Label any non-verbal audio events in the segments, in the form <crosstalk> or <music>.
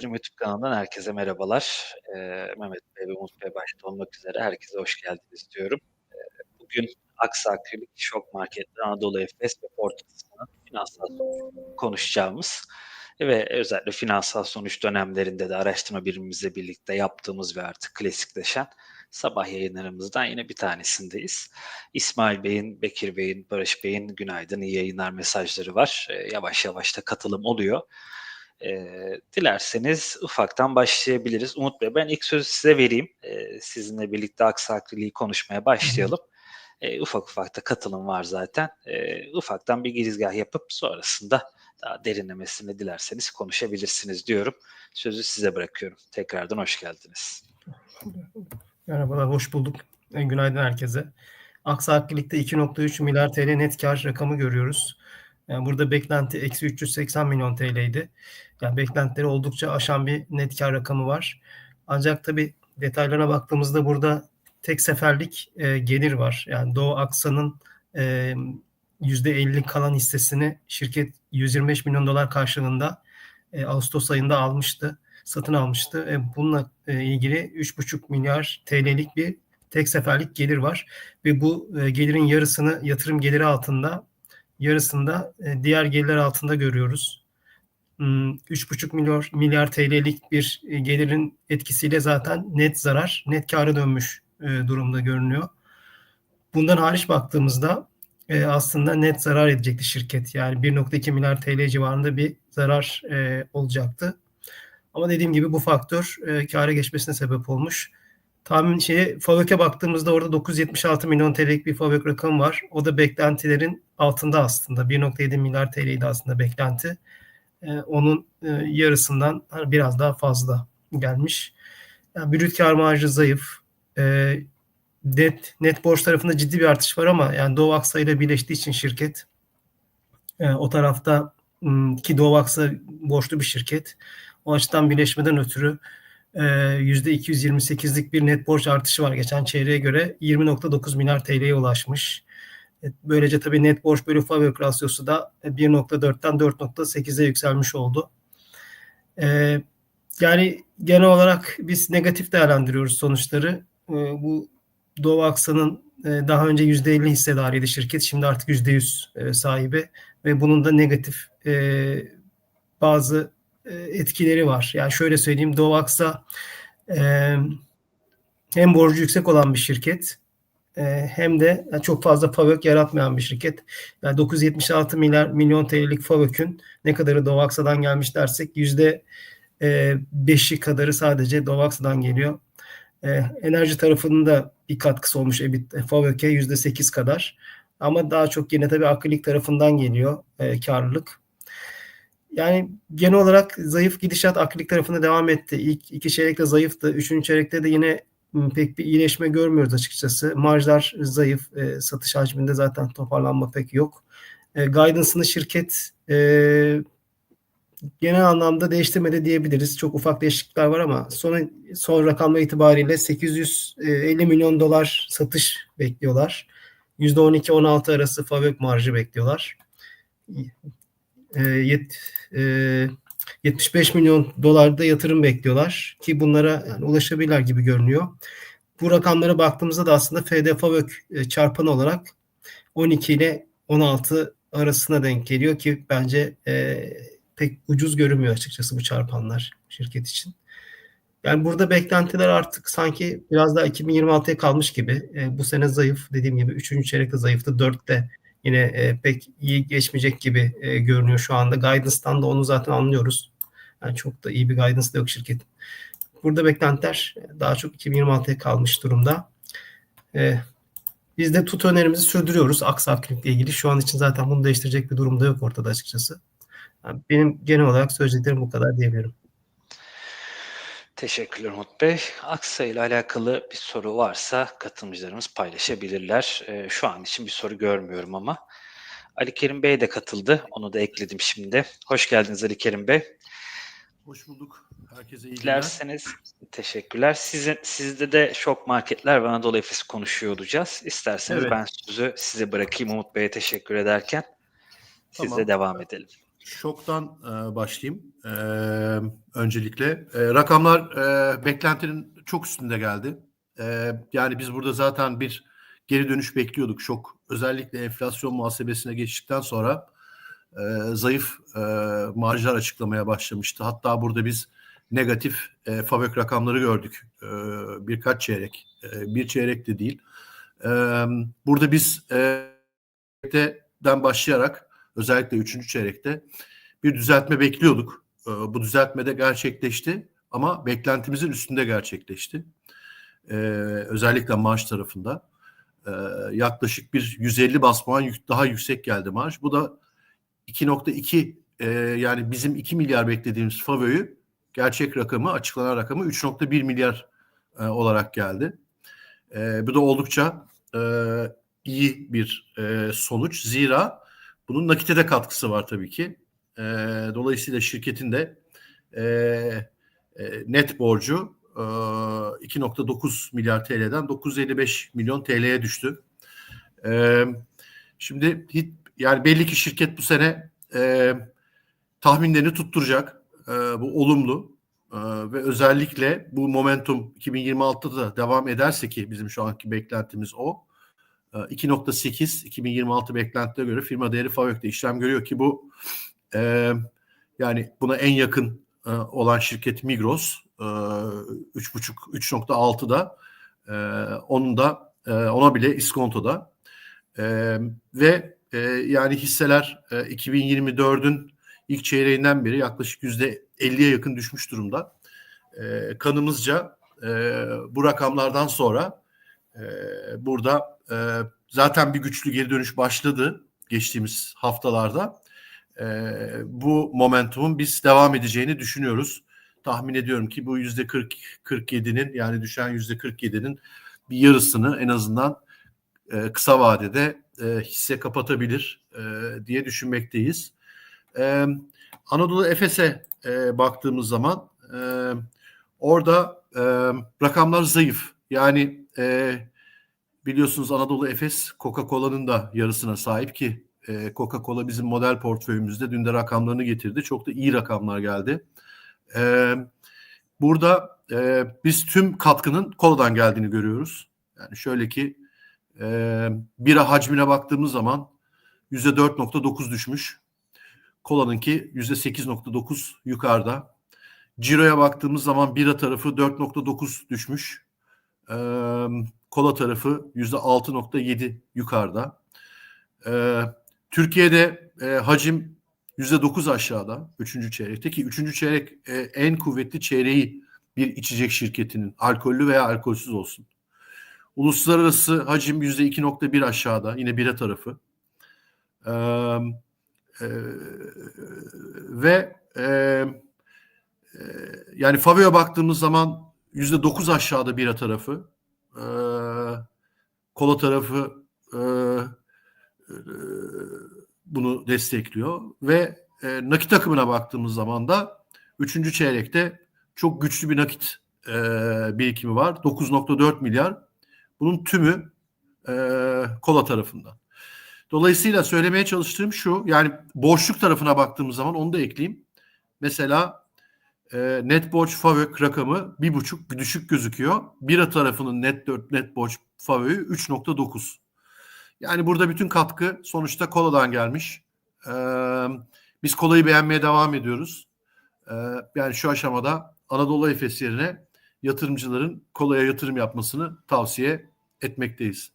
Yatırım YouTube kanalından herkese merhabalar. Eee, Mehmet Bey ve Umut Bey başta olmak üzere herkese hoş geldiniz diyorum. Eee, bugün Aksa Akrilik, Şok Market'te Anadolu Efes ve Portakısı'nın finansal konuşacağımız ve özellikle finansal sonuç dönemlerinde de araştırma birimimizle birlikte yaptığımız ve artık klasikleşen sabah yayınlarımızdan yine bir tanesindeyiz. İsmail Bey'in, Bekir Bey'in, Barış Bey'in günaydın, iyi yayınlar mesajları var. Yavaş yavaş da katılım oluyor. Eee, dilerseniz ufaktan başlayabiliriz. Umut Bey ben ilk sözü size vereyim. Eee, sizinle birlikte aksakliliği konuşmaya başlayalım. Eee, ufak ufak da katılım var zaten. Eee, ufaktan bir girizgah yapıp sonrasında daha derinlemesine dilerseniz konuşabilirsiniz diyorum. Sözü size bırakıyorum. Tekrardan hoş geldiniz. Merhabalar, hoş bulduk. E, Günaydın herkese. Aksa Akrilik'te 2.3 milyar TL net kar rakamı görüyoruz. Yani burada beklenti eksi 380 milyon TL'ydi. Yani beklentileri oldukça aşan bir net kar rakamı var. Ancak tabii detaylarına baktığımızda burada tek seferlik e, gelir var. Yani Doğu Aksa'nın e, %50 kalan hissesini şirket 125 milyon dolar karşılığında e, Ağustos ayında almıştı, satın almıştı. E, bununla e, ilgili 3,5 milyar TL'lik bir tek seferlik gelir var ve bu e, gelirin yarısını yatırım geliri altında, yarısında e, diğer gelirler altında görüyoruz. Hmm, 3,5 milyar milyar TL'lik bir e, gelirin etkisiyle zaten net zarar, net kâra dönmüş e, durumda görünüyor. Bundan hariç baktığımızda aslında net zarar edecekti şirket. Yani 1.2 milyar TL civarında bir zarar olacaktı. Ama dediğim gibi bu faktör e, kâra geçmesine sebep olmuş. Tahmin şeye FAVÖK'e baktığımızda orada 976 milyon TL'lik bir FAVÖK rakamı var. O da beklentilerin altında aslında. 1.7 milyar TL'ydi aslında beklenti. E, onun e, yarısından biraz daha fazla gelmiş. Yani brüt kar marjı zayıf. E, net, net borç tarafında ciddi bir artış var ama yani Doğu Aksa ile birleştiği için şirket e, o tarafta ki Doğu Aksa borçlu bir şirket. O açıdan birleşmeden ötürü %228'lik bir net borç artışı var geçen çeyreğe göre 20.9 milyar TL'ye ulaşmış. Böylece tabii net borç bölü FAVÖK rasyosu da 1.4'ten 4.8'e yükselmiş oldu. Yani genel olarak biz negatif değerlendiriyoruz sonuçları. Bu Doğu Aksa'nın daha önce %50 hissedarıydı şirket. Şimdi artık %100 sahibi ve bunun da negatif bazı etkileri var. Yani şöyle söyleyeyim Doğu Aksa hem borcu yüksek olan bir şirket hem de çok fazla FAVÖK yaratmayan bir şirket. Yani 976 milyar milyon TL'lik FAVÖK'ün ne kadarı Doğu Aksa'dan gelmiş dersek yüzde beşi kadarı sadece Doğu Aksa'dan geliyor. Enerji tarafında bir katkısı olmuş EBIT, FAVÖK'e yüzde sekiz kadar. Ama daha çok yine tabii akrilik tarafından geliyor e, karlılık. Yani genel olarak zayıf gidişat akrilik tarafında devam etti. İlk iki çeyrekte zayıftı. Üçüncü çeyrekte de yine pek bir iyileşme görmüyoruz açıkçası. Marjlar zayıf. E, satış hacminde zaten toparlanma pek yok. E, guidance'ını şirket e, genel anlamda değiştirmedi diyebiliriz. Çok ufak değişiklikler var ama son, son rakamlar itibariyle 850 milyon dolar satış bekliyorlar. %12-16 arası fabrik marjı bekliyorlar. E, yet, e, 75 milyon dolarda yatırım bekliyorlar ki bunlara yani ulaşabilirler gibi görünüyor. Bu rakamlara baktığımızda da aslında FD FAVÖK çarpan olarak 12 ile 16 arasına denk geliyor ki bence e, pek ucuz görünmüyor açıkçası bu çarpanlar şirket için. Yani burada beklentiler artık sanki biraz daha 2026'ya kalmış gibi. E, bu sene zayıf dediğim gibi 3. çeyrekte zayıftı. 4'te yine e, pek iyi geçmeyecek gibi e, görünüyor şu anda. Guidance'dan da onu zaten anlıyoruz. Yani çok da iyi bir guidance da yok şirketin. Burada beklentiler daha çok 2026'ya kalmış durumda. E, biz de tut önerimizi sürdürüyoruz Aksa Akrilik'le ilgili. Şu an için zaten bunu değiştirecek bir durumda yok ortada açıkçası. Yani benim genel olarak söyleyeceklerim bu kadar diyebilirim. Teşekkürler Umut Bey. Aksa ile alakalı bir soru varsa katılımcılarımız paylaşabilirler. Ee, şu an için bir soru görmüyorum ama. Ali Kerim Bey de katıldı. Onu da ekledim şimdi. Hoş geldiniz Ali Kerim Bey. Hoş bulduk. Herkese iyi günler. Dilerseniz teşekkürler. Sizin, sizde de şok marketler ve Anadolu Efes'i konuşuyor olacağız. İsterseniz Evet. ben sözü size bırakayım Umut Bey'e teşekkür ederken. Siz Tamam. de devam edelim. Şoktan e, başlayayım. E, öncelikle E, rakamlar e, beklentinin çok üstünde geldi. E, yani biz burada zaten bir geri dönüş bekliyorduk. Şok özellikle enflasyon muhasebesine geçtikten sonra e, zayıf e, marjlar açıklamaya başlamıştı. Hatta burada biz negatif e, FAVÖK rakamları gördük. E, birkaç çeyrek, e, bir çeyrek de değil. E, burada biz e, den başlayarak özellikle üçüncü çeyrekte bir düzeltme bekliyorduk. E, bu düzeltme de gerçekleşti ama beklentimizin üstünde gerçekleşti. E, özellikle marş tarafında. E, yaklaşık bir 150 bas puan daha yüksek geldi marş. Bu da 2.2 e, yani bizim 2 milyar beklediğimiz FAVÖ'yü gerçek rakamı açıklanan rakamı 3.1 milyar e, olarak geldi. Bu da oldukça e, iyi bir sonuç. Zira bunun nakite de katkısı var tabii ki. E, dolayısıyla şirketin de e, e, net borcu e, 2.9 milyar TL'den 955 milyon TL'ye düştü. E, şimdi hit, yani belli ki şirket bu sene e, tahminlerini tutturacak. E, bu olumlu. E, ve özellikle bu momentum 2026'da da devam ederse ki bizim şu anki beklentimiz o. E, 2.8 2026 beklentiye göre firma değeri FAVÖK'te işlem görüyor ki bu e, yani buna en yakın e, olan şirket Migros e, 3.5 3.6'da e, onun da e, ona bile iskontoda e, ve e, yani hisseler e, 2024'ün ilk çeyreğinden beri yaklaşık yüzde 50'ye yakın düşmüş durumda. E, kanımızca e, bu rakamlardan sonra e, burada e, zaten bir güçlü geri dönüş başladı geçtiğimiz haftalarda. E, bu momentumun biz devam edeceğini düşünüyoruz. Tahmin ediyorum ki bu yüzde 40 47'nin yani düşen yüzde 47'nin bir yarısını en azından e, kısa vadede e, hisse kapatabilir e, diye düşünmekteyiz. E, Anadolu Efes'e e, baktığımız zaman e, orada e, rakamlar zayıf. Yani e, biliyorsunuz Anadolu Efes Coca-Cola'nın da yarısına sahip ki e, Coca-Cola bizim model portföyümüzde dün de rakamlarını getirdi. Çok da iyi rakamlar geldi. E, burada e, biz tüm katkının koladan geldiğini görüyoruz. Yani şöyle ki e, bira hacmine baktığımız zaman %4.9 düşmüş. Kolanınki %8.9 yukarıda. Ciro'ya baktığımız zaman bira tarafı 4.9 düşmüş. Ee, kola tarafı %6.7 yukarıda. Ee, Türkiye'de e, hacim %9 aşağıda 3. çeyrekte ki 3. çeyrek e, en kuvvetli çeyreği bir içecek şirketinin alkollü veya alkolsüz olsun. Uluslararası hacim %2.1 aşağıda yine bira tarafı. Ee, e, ve e, e, yani Favio'ya baktığımız zaman yüzde dokuz aşağıda bira tarafı, e, kola tarafı e, e, bunu destekliyor ve e, nakit akımına baktığımız zaman da üçüncü çeyrekte çok güçlü bir nakit e, birikimi var. 9.4 milyar. Bunun tümü e, kola tarafından. Dolayısıyla söylemeye çalıştığım şu yani borçluk tarafına baktığımız zaman onu da ekleyeyim. Mesela e, net borç FAVÖK rakamı bir buçuk düşük gözüküyor. Bira tarafının net net borç FAVÖK'ü 3.9. Yani burada bütün katkı sonuçta koladan gelmiş. E, biz kolayı beğenmeye devam ediyoruz. E, yani şu aşamada Anadolu Efes yerine yatırımcıların kolaya yatırım yapmasını tavsiye etmekteyiz.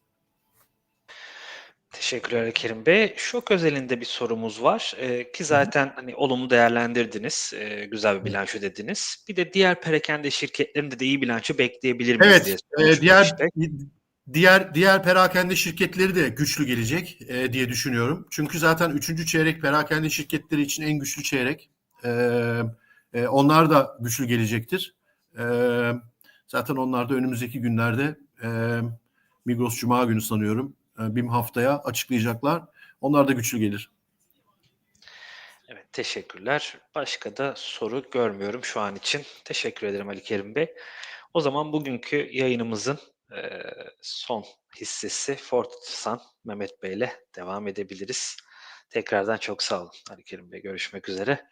Teşekkürler Kerim Bey. Şok özelinde bir sorumuz var ee, ki zaten hani olumlu değerlendirdiniz, ee, güzel bir bilanço dediniz. Bir de diğer perakende şirketlerinde de iyi bilanço bekleyebilir miyiz diye Evet, e, diğer diğer diğer perakende şirketleri de güçlü gelecek e, diye düşünüyorum. Çünkü zaten üçüncü çeyrek perakende şirketleri için en güçlü çeyrek. E, e, onlar da güçlü gelecektir. E, zaten onlar da önümüzdeki günlerde e, Migros Cuma günü sanıyorum. E, BİM haftaya açıklayacaklar. Onlar da güçlü gelir. Evet, teşekkürler. Başka da soru görmüyorum şu an için. Teşekkür ederim Ali Kerim Bey. O zaman bugünkü yayınımızın e, son hissesi Fortsan Mehmet Bey ile devam edebiliriz. Tekrardan çok sağ olun Ali Kerim Bey. Görüşmek üzere.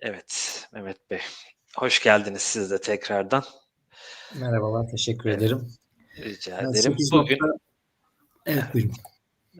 Evet Mehmet Bey. Hoş geldiniz siz de tekrardan. Merhabalar, teşekkür Evet. ederim. Rica Yani ederim. 8 Bugün Evet buyurun.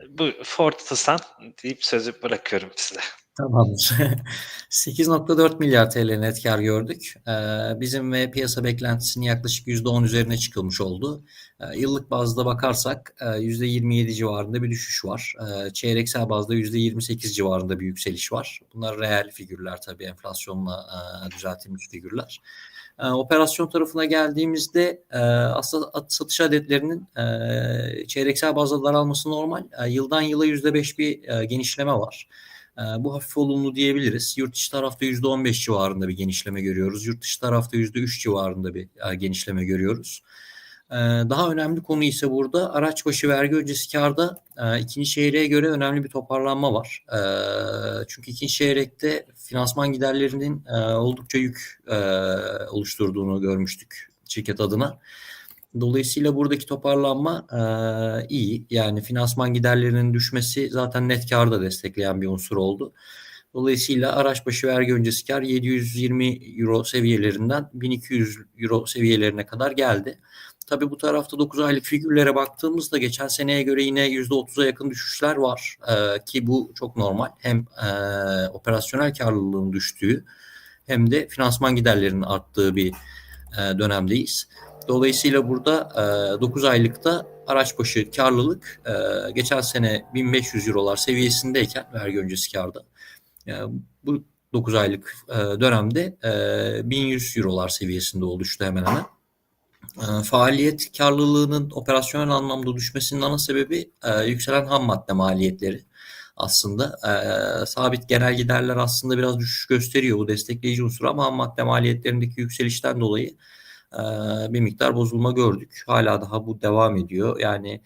bu Ford Tucson deyip sözü bırakıyorum size. Tamamdır. <laughs> 8.4 milyar TL net kar gördük. Ee, bizim ve piyasa beklentisinin yaklaşık %10 üzerine çıkılmış oldu. Ee, yıllık bazda bakarsak e, %27 civarında bir düşüş var. Ee, çeyreksel bazda %28 civarında bir yükseliş var. Bunlar reel figürler tabii enflasyonla e, düzeltilmiş figürler. E, operasyon tarafına geldiğimizde e, aslında at- satış adetlerinin e, çeyreksel bazda daralması normal. E, yıldan yıla %5 bir e, genişleme var. E, bu hafif olumlu diyebiliriz. Yurt içi tarafta %15 civarında bir genişleme görüyoruz. Yurt dışı tarafta %3 civarında bir e, genişleme görüyoruz. E, daha önemli konu ise burada araç başı vergi öncesi karda e, ikinci çeyreğe göre önemli bir toparlanma var. E, çünkü ikinci çeyrekte finansman giderlerinin e, oldukça yük e, oluşturduğunu görmüştük şirket adına. Dolayısıyla buradaki toparlanma iyi. Yani finansman giderlerinin düşmesi zaten net karda destekleyen bir unsur oldu. Dolayısıyla araç başı vergi öncesi kar 720 euro seviyelerinden 1200 euro seviyelerine kadar geldi. Tabii bu tarafta 9 aylık figürlere baktığımızda geçen seneye göre yine %30'a yakın düşüşler var. Ee, ki bu çok normal. Hem e, operasyonel karlılığın düştüğü hem de finansman giderlerinin arttığı bir e, dönemdeyiz. Dolayısıyla burada e, 9 aylıkta araç başı karlılık e, geçen sene 1500 eurolar seviyesindeyken vergi öncesi karda e, bu 9 aylık e, dönemde e, 1100 eurolar seviyesinde oluştu hemen hemen. E, faaliyet karlılığının operasyonel anlamda düşmesinin ana sebebi e, yükselen ham madde maliyetleri aslında. E, sabit genel giderler aslında biraz düşüş gösteriyor bu destekleyici unsur ama ham madde maliyetlerindeki yükselişten dolayı e, bir miktar bozulma gördük. Hala daha bu devam ediyor. Yani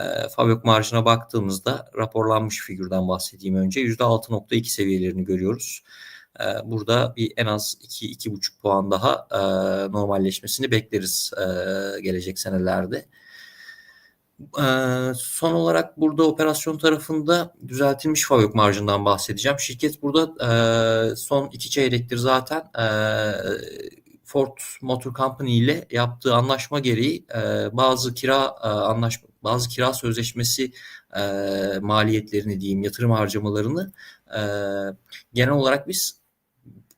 e, marjına baktığımızda raporlanmış figürden bahsedeyim önce. %6.2 seviyelerini görüyoruz. E, burada bir en az 2-2,5 puan daha e, normalleşmesini bekleriz e, gelecek senelerde. E, son olarak burada operasyon tarafında düzeltilmiş fabrik marjından bahsedeceğim. Şirket burada e, son iki çeyrektir zaten Ford Motor Company ile yaptığı anlaşma gereği e, bazı kira e, anlaşma bazı kira sözleşmesi e, maliyetlerini diyeyim yatırım harcamalarını e, genel olarak biz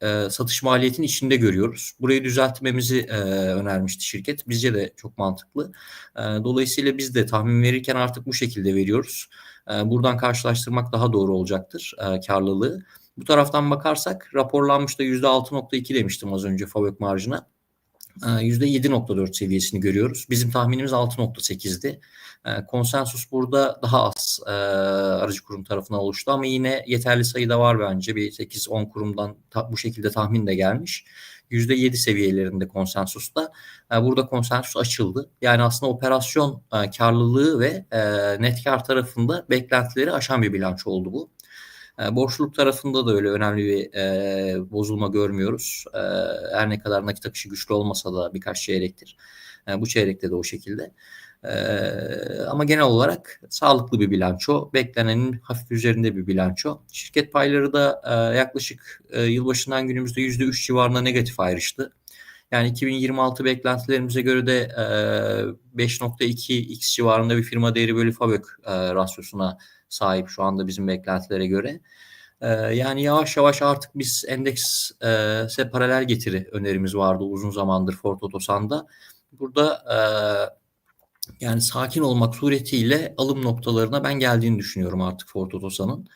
e, satış maliyetinin içinde görüyoruz. Burayı düzeltmemizi e, önermişti şirket. Bizce de çok mantıklı. E, dolayısıyla biz de tahmin verirken artık bu şekilde veriyoruz. E, buradan karşılaştırmak daha doğru olacaktır e, karlılığı. Bu taraftan bakarsak raporlanmış da %6.2 demiştim az önce fabrik marjına. %7.4 seviyesini görüyoruz. Bizim tahminimiz 6.8'di. Konsensus burada daha az e, aracı kurum tarafından oluştu ama yine yeterli sayıda var bence. Bir 8-10 kurumdan bu şekilde tahmin de gelmiş. %7 seviyelerinde konsensusta. E, burada konsensus açıldı. Yani aslında operasyon e, karlılığı ve e, net kar tarafında beklentileri aşan bir bilanço oldu bu. E, borçluluk tarafında da öyle önemli bir e, bozulma görmüyoruz. E, her ne kadar nakit akışı güçlü olmasa da birkaç çeyrektir. E, bu çeyrekte de o şekilde. E, ama genel olarak sağlıklı bir bilanço. Beklenenin hafif üzerinde bir bilanço. Şirket payları da e, yaklaşık e, yılbaşından günümüzde %3 civarında negatif ayrıştı. Yani 2026 beklentilerimize göre de e, 5.2x civarında bir firma değeri bölü fabrik e, rasyosuna sahip şu anda bizim beklentilere göre. Ee, yani yavaş yavaş artık biz endekse paralel getiri önerimiz vardı uzun zamandır Ford Otosan'da. Burada e, yani sakin olmak suretiyle alım noktalarına ben geldiğini düşünüyorum artık Ford Otosan'ın.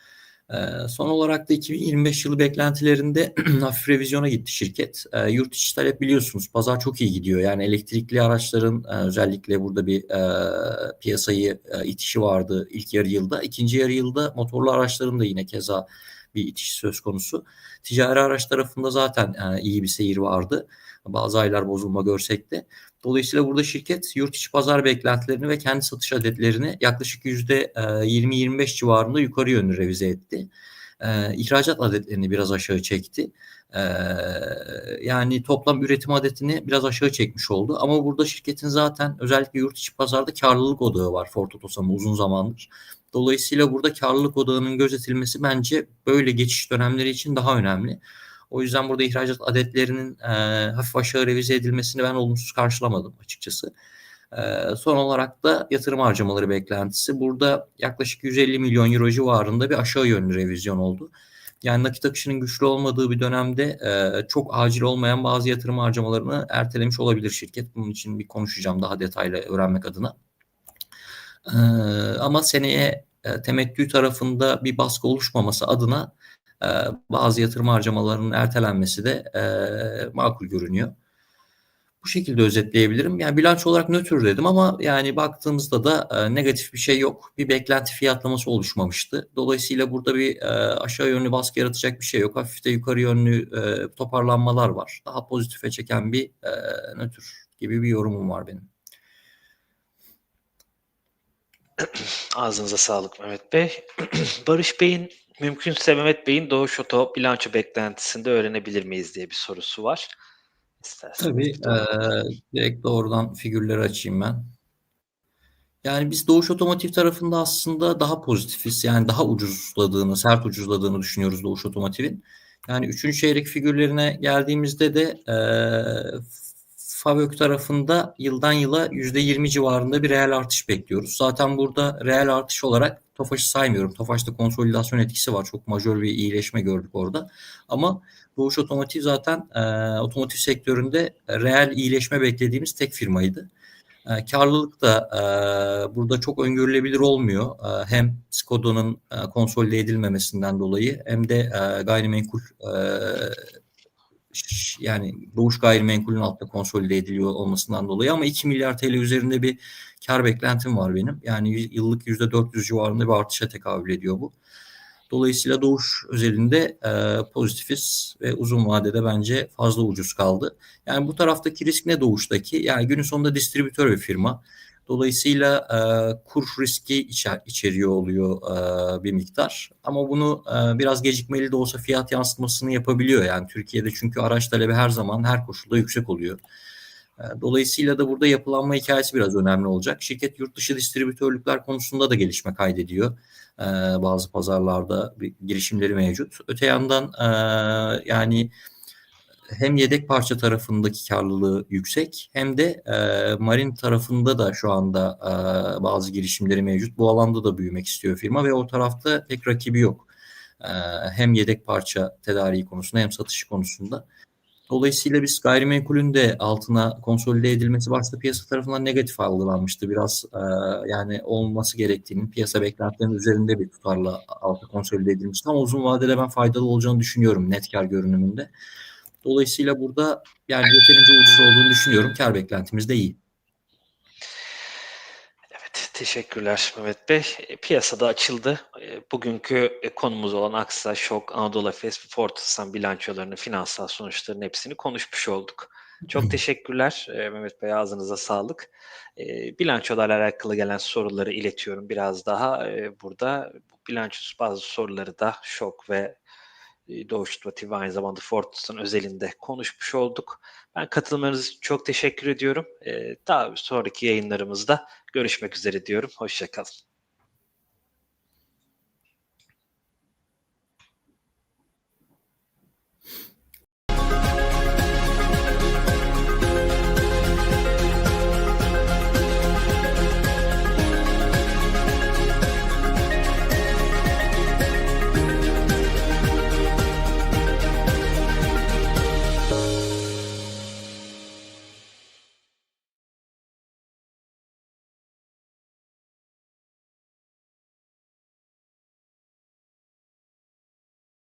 Ee, son olarak da 2025 yılı beklentilerinde <clears throat> hafif revizyona gitti şirket. Ee, yurt içi talep biliyorsunuz pazar çok iyi gidiyor. Yani elektrikli araçların e, özellikle burada bir e, piyasayı e, itişi vardı ilk yarı yılda. İkinci yarı yılda motorlu araçların da yine keza bir itiş söz konusu. Ticari araç tarafında zaten e, iyi bir seyir vardı. Bazı aylar bozulma görsek de. Dolayısıyla burada şirket yurt içi pazar beklentilerini ve kendi satış adetlerini yaklaşık %20-25 civarında yukarı yönlü revize etti. İhracat adetlerini biraz aşağı çekti. Ee, yani toplam üretim adetini biraz aşağı çekmiş oldu. Ama burada şirketin zaten özellikle yurt içi pazarda karlılık odağı var Ford Otosan'ın uzun zamandır. Dolayısıyla burada karlılık odağının gözetilmesi bence böyle geçiş dönemleri için daha önemli. O yüzden burada ihracat adetlerinin e, hafif aşağı revize edilmesini ben olumsuz karşılamadım açıkçası. E, son olarak da yatırım harcamaları beklentisi. Burada yaklaşık 150 milyon euro civarında bir aşağı yönlü revizyon oldu. Yani nakit akışının güçlü olmadığı bir dönemde e, çok acil olmayan bazı yatırım harcamalarını ertelemiş olabilir şirket. Bunun için bir konuşacağım daha detaylı öğrenmek adına. E, ama seneye e, temettü tarafında bir baskı oluşmaması adına e, bazı yatırım harcamalarının ertelenmesi de e, makul görünüyor. Bu şekilde özetleyebilirim. Yani bilanço olarak nötr dedim ama yani baktığımızda da e, negatif bir şey yok. Bir beklenti fiyatlaması oluşmamıştı. Dolayısıyla burada bir e, aşağı yönlü baskı yaratacak bir şey yok. Hafif de yukarı yönlü toparlanmalar var. Daha pozitife çeken bir e, nötr gibi bir yorumum var benim. <clears throat> Ağzınıza sağlık Mehmet Bey. <clears throat> Barış Bey'in mümkünse Mehmet Bey'in Doğuş Oto bilanço beklentisinde öğrenebilir miyiz diye bir sorusu var. İsterseniz. Tabii e, direkt doğrudan figürleri açayım ben. Yani biz Doğuş Otomotiv tarafında aslında daha pozitifiz. Yani daha ucuzladığını, sert ucuzladığını düşünüyoruz Doğuş Otomotiv'in. Yani üçüncü çeyrek figürlerine geldiğimizde de e, FAVÖK tarafında yıldan yıla %20 civarında bir reel artış bekliyoruz. Zaten burada reel artış olarak Tofaş'ı saymıyorum. Tofaş'ta konsolidasyon etkisi var. Çok majör bir iyileşme gördük orada. Ama Doğuş Otomotiv zaten e, otomotiv sektöründe reel iyileşme beklediğimiz tek firmaydı. E, karlılık da e, burada çok öngörülebilir olmuyor. E, hem Skoda'nın e, konsolide edilmemesinden dolayı hem de e, gayrimenkul e, yani Doğuş Gayrimenkul'ün altta konsolide ediliyor olmasından dolayı ama 2 milyar TL üzerinde bir kar beklentim var benim. Yani yıllık %400 civarında bir artışa tekabül ediyor bu. Dolayısıyla Doğuş özelinde e, pozitifiz ve uzun vadede bence fazla ucuz kaldı. Yani bu taraftaki risk ne Doğuş'taki? Yani günün sonunda distribütör bir firma. Dolayısıyla e, kur riski içer, içeriyor oluyor e, bir miktar. Ama bunu e, biraz gecikmeli de olsa fiyat yansıtmasını yapabiliyor. Yani Türkiye'de çünkü araç talebi her zaman her koşulda yüksek oluyor. E, dolayısıyla da burada yapılanma hikayesi biraz önemli olacak. Şirket yurt dışı distribütörlükler konusunda da gelişme kaydediyor. E, bazı pazarlarda bir girişimleri mevcut. Öte yandan e, yani hem yedek parça tarafındaki karlılığı yüksek hem de e, marin tarafında da şu anda e, bazı girişimleri mevcut. Bu alanda da büyümek istiyor firma ve o tarafta pek rakibi yok. E, hem yedek parça tedariği konusunda hem satışı konusunda. Dolayısıyla biz gayrimenkulün de altına konsolide edilmesi varsa piyasa tarafından negatif algılanmıştı. Biraz e, yani olması gerektiğinin piyasa beklentilerinin üzerinde bir tutarla alta konsolide edilmişti. Ama uzun vadede ben faydalı olacağını düşünüyorum net kar görünümünde. Dolayısıyla burada yani yeterince ucuz olduğunu düşünüyorum. Kar beklentimiz de iyi. Evet, teşekkürler Mehmet Bey. E, Piyasada açıldı. E, Bugünkü e, konumuz olan Aksa, Şok, Anadolu Efes ve Fortusan bilançolarını, finansal sonuçlarının hepsini konuşmuş olduk. Çok teşekkürler Mehmet Bey, ağzınıza sağlık. Bilançolarla alakalı gelen soruları iletiyorum biraz daha. Burada bu bilançosu bazı soruları da Şok ve Doğuş Otomotiv ve aynı zamanda Fortusan özelinde konuşmuş olduk. Ben katılmanız için çok teşekkür ediyorum. E, Daha sonraki yayınlarımızda görüşmek üzere diyorum. Hoşçakalın.